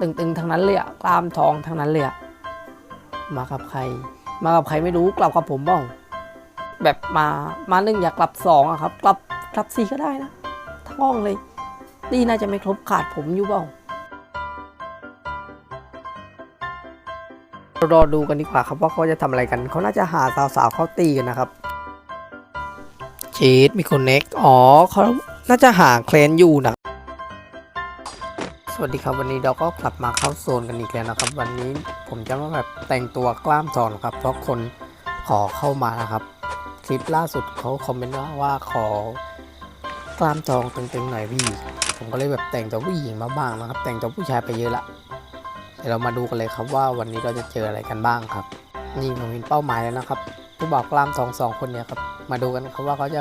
ตึงๆทั้งนั้นเลยอะกล้ามทองทั้งนั้นเลยอะมากับใคร มากับใครไม่รู้กลับกับผมบ้างแบบมามาหนึ่งอยากกลับสองอะครับ กลับกลับสี่ก็ได้นะทั้งห้องเลยนี่น่าจะไม่ครบขาดผมอยู่เปล่ารอดูกันดีกว่าครับว่าเขาจะทำอะไรกัน เขาน่าจะหาสาวๆเขาตีกันนะครับชีตมีคนเน็กอ๋อเขาน่าจะหาเคลนอยู่นะ วัสดีครับวันนี้เราก็กลับมาเข้าโซนกันอีกแล้วนะครับ วันนี้ผมจะมาแบบแต่งตัวกล้ามทองนครับ เพราะคนขอเข้ามานะครับ คลิปล่าสุดเขาคอมเมนต์ว่าว่าขอกล้ามทองตึงๆหน่อยพี่ผมก็เลยแบบแต่งตัวผู้หญิงมาบ้างนะครับ แต่งตัวผู้ชายไปเยอะละเดี๋ยวเรามาดูกันเลยครับว่าวันนี้เราจะเจออะไรกันบ้างครับ นี่ผมเห็นเป้าหมายแล้วนะครับผู้บอกกล้ามทองสองคนเนี่ยครับมาดูกันครับว่าเขาจะ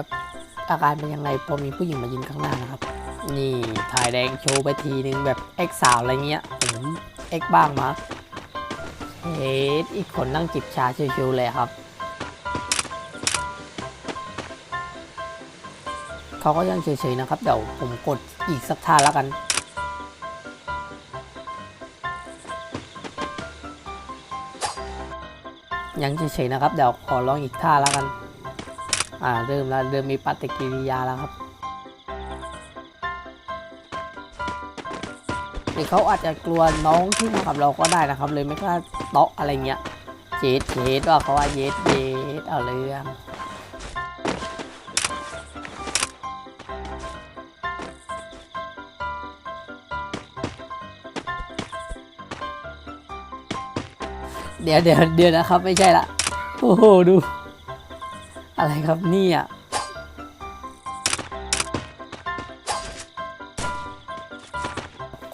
อาการเป็นยังไงพอมีผู้หญิงมายืนข้างหน้านะครับ นี่ถ่ายแดงโชว์ไปทีนึงแบบเอ็กสาวอะไรเงี้ยผมเอ็กบ้างมาเฮ้ยอีกคนนั่งจิบชาชิวๆเลยครับ เขาก็ยังเฉยๆนะครับ เดี๋ยวผมกดอีกสักท่าแล้วกันยังเฉยๆนะครับ เดี๋ยวขอลองอีกท่าแล้วกัน อ่า เริ่มแล้ว เริ่มมีปฏิกิริยาแล้วครับ เขาอาจจะกลัวน้องที่มากับเราก็ได้นะครับ เลยไม่กล้าเตาะอะไรเงี้ยเจดเจดว่าเขาว่าเยดเยดเอาเรื่องเดี๋ยวเดี๋ยวเดี๋ยวนะครับ ไม่ใช่ละ โอ้โห ดู อะไรครับเนี่ย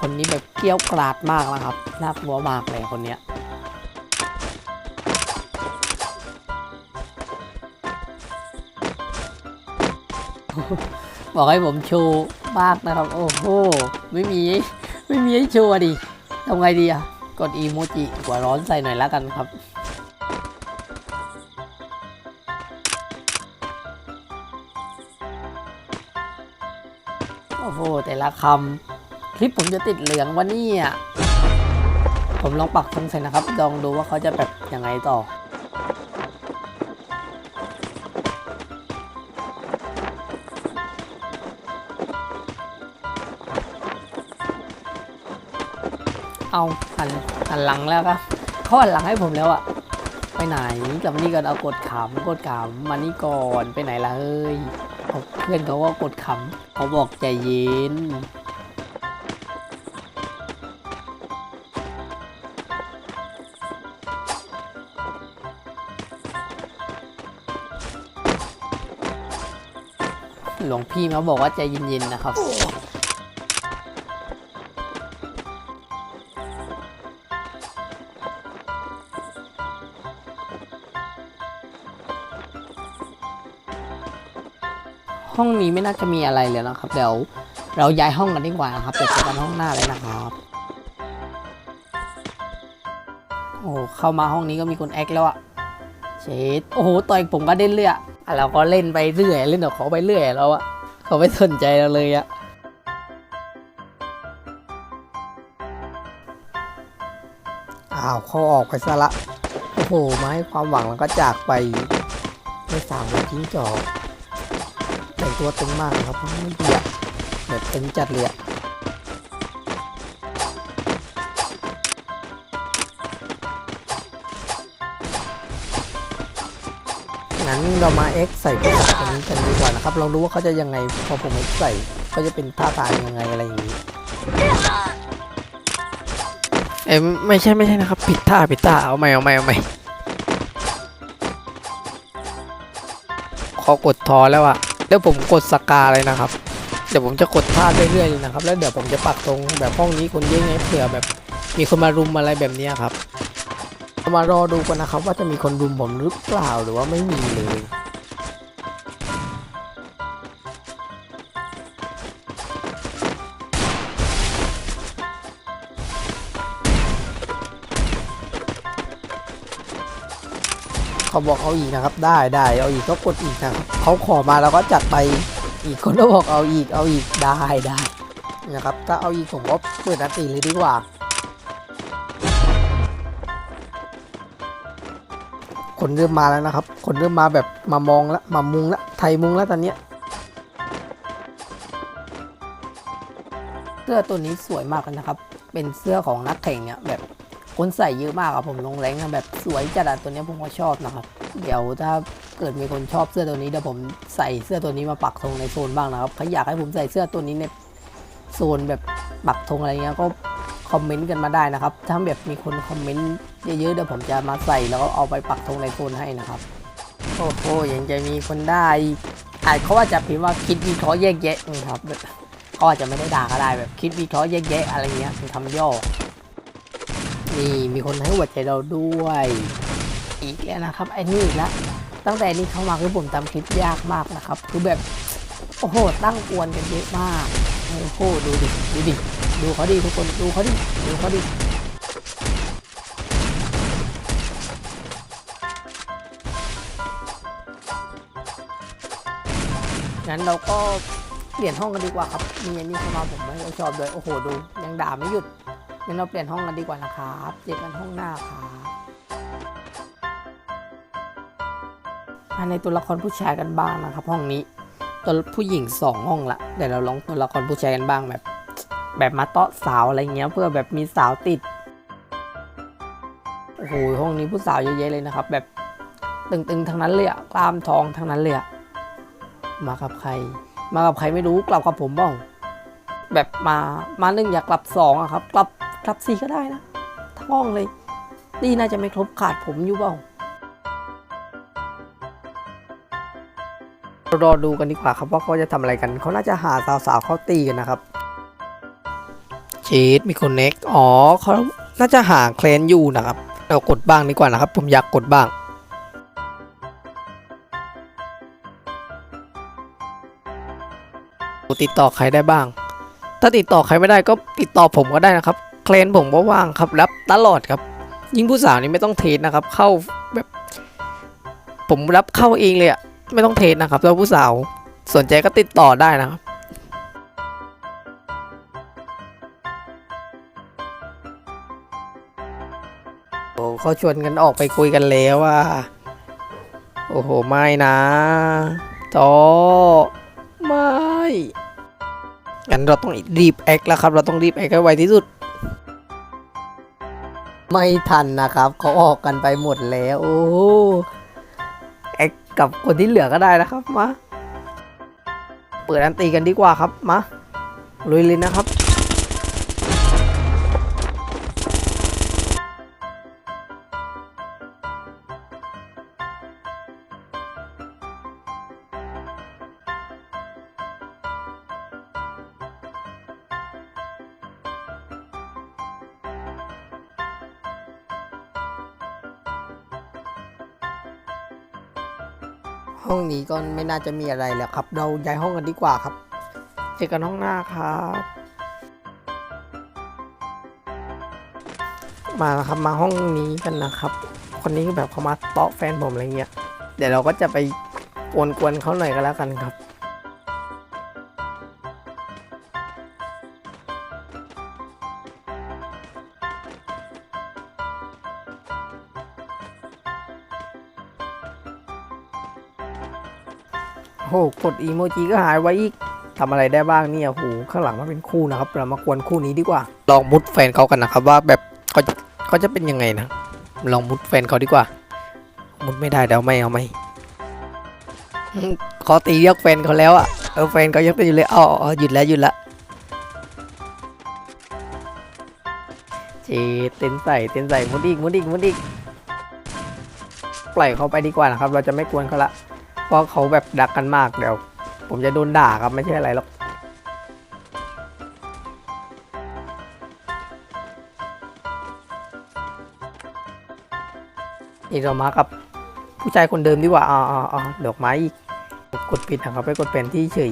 คนนี้แบบเกี้ยวกราดมากแล้วครับน่ากลัวมากเลยคนเนี้ยบอกให้ผมโชว์มากนะครับ โอ้โห ไม่มี ไม่มีให้โชว์ดิทำไงดีอะกดอีโมจิหัวร้อนใส่หน่อยแล้วกันครับ โอ้โห แต่ละคำ คลิปผมจะติดเหลืองวันนี้อะผมลองปักธงใส่นะครับ ลองดูว่าเขาจะแบบยังไงต่อเอาหันหันหลังแล้วครับเขาหันหลังให้ผมแล้วอะไปไหนกลับมานี่ก่อนเอากดขำกดขำมานี่ก่อนไปไหนล่ะเฮ้ยเอาเพื่อนเขาก็กดขำเขาบอกใจเย็น หลวงพี่มาบอกว่าใจเย็นๆนะครับ ห้องนี้ไม่น่าจะมีอะไรเลยนะครับ เดี๋ยวเราย้ายห้องกันดีกว่านะครับเดี๋ยวเจอกันห้องหน้าเลยนะครับโอ้เข้ามาห้องนี้ก็มีคนแอคแล้วอะ เชดโอ้โหต่อยผมก็เด่นเลยอะอะเราก็เล่นไปเรื่อยเล่นกับเขาไปเรื่อยแล้วอะเขาไม่สนใจเราเลยอะอ้าวเขาออกไปซะละโอ้โหมาให้ความหวังแล้วก็จากไปไม่สามวันทิ้งจอกแต่งตัวตึงมากครับเพราะไม่เบียดแบบตึงจัดเลยอะ งั้นเรามา X ใส่ผู้ชายคนนี้กันดีกว่านะครับเรารู้ว่าเขาจะยังไงพอผม X ใส่เขาจะเป็นท่าทางยังไงอะไรอย่างนี้ เอ้ยไม่ใช่ไม่ใช่นะครับ ผิดท่าผิดท่าเอาใหม่เอาใหม่เอาใหม่ขอกดทอแล้วอะแล้วผมกดสกาเลยนะครับ เดี๋ยวผมจะกดท่าเรื่อยๆเลยนะครับ แล้วเดี๋ยวผมจะปักตรงแบบห้องนี้คนเยอะไงเผื่อแบบมีคนมารุมอะไรแบบนี้ครับ มารอดูกันนะครับว่าจะมีคนรุมผมหรือเปล่าหรือว่าไม่มีเลยเขาบอกเอาอีกนะครับ ได้ได้เอาอีกก็กดอีกนะครับเขาขอมาแล้วก็จัดไปอีกคนก็บอกเอาอีกเอาอีกได้ได้นะครับ ถ้าเอาอีกผมก็เปิดอันตีเลยดีกว่า นเริ่มมาแล้วนะครับ คนเริ่มมาแบบมามองแล้วมามุงแล้วไทยมุงแล้วตอนเนี้ยเสื้อตัวนี้สวยมากเลยนะครับ เป็นเสื้อของนักแข่งเนี่ยแบบคนใส่เยอะมากอะผมลงแรงอะแบบสวยจัดอะตัวนี้ผมก็ชอบนะครับ เดี๋ยวถ้าเกิดมีคนชอบเสื้อตัวนี้เดี๋ยวผมใส่เสื้อตัวนี้มาปักธงในโซนบ้างนะครับใครอยากให้ผมใส่เสื้อตัวนี้ในโซนแบบปักธงอะไรเงี้ยก็คอมเมนต์กันมาได้นะครับ ถ้าแบบมีคนคอมเมนต์ เยอะๆเดี๋ยวผมจะมาใส่แล้วก็เอาไปปักธงในโซนให้นะครับ โอ้โหยังจะมีคนได้อาจเขาว่าจะพิมพ์ว่าคิดวิเคราะห์แยกแยะนะครับเขาอาจจะไม่ได้ด่าก็ได้แบบคิดวิเคราะห์แยกแยะอะไรเงี้ยเป็นคำย่อ นี่มีคนให้หัวใจเราด้วย อีกแล้วนะครับไอ้นี่ล้วตั้งแต่นี้เข้ามาคือผมทำคลิปยากมากนะครับ คือแบบโอ้โหตั้งกวนกันเยอะมากโอ้โหดูดิดูดิดูเขาดิทุกคนดูเขาดิดูเขาดิ งั้นเราก็เปลี่ยนห้องกันดีกว่าครับ มีอันนี้เข้ามาผมไม่ชอบเลยโอ้โหดู ยังด่าไม่หยุดงั้นเราเปลี่ยนห้องกันดีกว่านะครับเจอกันห้องหน้าครับมาในตัวละครผู้ชายกันบ้างนะครับ ห้องนี้ตัวผู้หญิงสองห้องละเดี๋ยวเราลองตัวละครผู้ชายกันบ้างแบบ แบบมาเตาะสาวอะไรเงี้ยเพื่อแบบมีสาวติดโอ้โหห้องนี้ผู้สาวเยอะแยะเลยนะครับ แบบตึงๆทั้งนั้นเลยอะกล้ามทองทั้งนั้นเลยอะ มากับใคร มากับใครไม่รู้กลับกับผมบ้างแบบมามาหนึ่งอยากกลับสองอะครับ กลับกลับสี่ก็ได้นะทั้งห้องเลยนี่น่าจะไม่ครบขาดผมอยู่เปล่ารอดูกันดีกว่าครับว่าเขาจะทำอะไรกัน เขาน่าจะหาสาวๆเขาตีกันนะครับชีตมีคนเน็กอ๋อเขาน่าจะหาเคลนอยู่นะครับ เรากดบ้างดีกว่านะครับ ผมอยากกดบ้าง ติดต่อใครได้บ้าง ถ้าติดต่อใครไม่ได้ก็ติดต่อผมก็ได้นะครับเคลนผมก็ว่างครับรับตลอดครับ ยิ่งผู้สาวนี่ไม่ต้องเทรดนะครับ เข้าแบบผมรับเข้าเองเลยอะไม่ต้องเทรดนะครับแล้วผู้สาวสนใจก็ติดต่อได้นะครับโอ้เขาชวนกันออกไปคุยกันแล้วว่า โอ้โห ไม่นะจอไม่ งั้นเราต้องรีบแอคแล้วครับ เราต้องรีบแอคให้ไวที่สุด ไม่ทันนะครับ เขาออกกันไปหมดแล้ว โอ้แอคกับคนที่เหลือก็ได้นะครับ มา เปิดอันตีกันดีกว่าครับ มาลุยเลยนะครับ ห้องนี้ก็ไม่น่าจะมีอะไรแล้วครับ เราย้ายห้องกันดีกว่าครับเจอกันห้องหน้าครับ มาครับมาห้องนี้กันนะครับ คนนี้แบบเขามาเตาะแฟนผมอะไรเงี้ยเดี๋ยวเราก็จะไปกวนๆเขาหน่อยก็แล้วกันครับ โหกดอีโมจิก็หายไว้อีกทำอะไรได้บ้างเนี่ยโหข้างหลังมันเป็นคู่นะครับ เรามากวนคู่นี้ดีกว่า ลองมุดแฟนเขากันนะครับ ว่าแบบเขาจะเขาจะเป็นยังไงนะ ลองมุดแฟนเขาดีกว่า มุดไม่ได้เดี๋ยวไม่เอาไม่ขาตีเรียกแฟนเขาแล้วอะเออแฟนเขายังตีอยู่เลยอ๋ออ๋อหยุดแล้วหยุดละเจเต้นใส่เต้นใส่มุดอีกมุดอีกมุดอีกปล่อยเขาไปดีกว่านะครับ เราจะไม่กวนเขาละ เพราะเขาแบบดักกันมากเดี๋ยว ผมจะโดนด่าครับไม่ใช่อะไรหรอกนี่เรามากับผู้ชายคนเดิมดีกว่าอ๋ออ๋อดอกไม้อีก กดปิดนะครับไปกดเป็นที่เฉย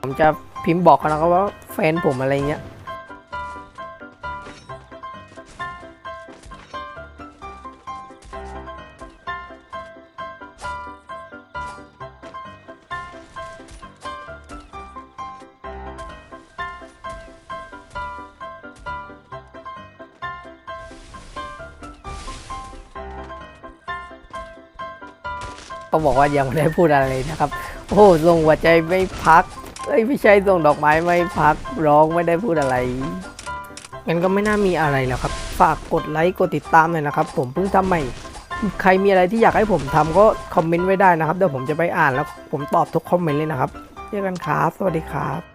ผมจะพิมพ์บอกเขานะครับว่าแฟนผมอะไรเงี้ย ก็บอกว่ายังไม่ได้พูดอะไรเลยนะครับ โอ้ส่งหัวใจไม่พักเอ้ยไม่ใช่ส่งดอกไม้ไม่พักร้องไม่ได้พูดอะไรงั้นก็ไม่น่ามีอะไรแล้วครับ ฝากกดไลค์กดติดตามหน่อยนะครับ ผมเพิ่งทำใหม่ ใครมีอะไรที่อยากให้ผมทำก็คอมเมนต์ไว้ได้นะครับเดี๋ยวผมจะไปอ่านแล้วผมตอบทุกคอมเมนต์เลยนะครับเจอกันครับสวัสดีครับ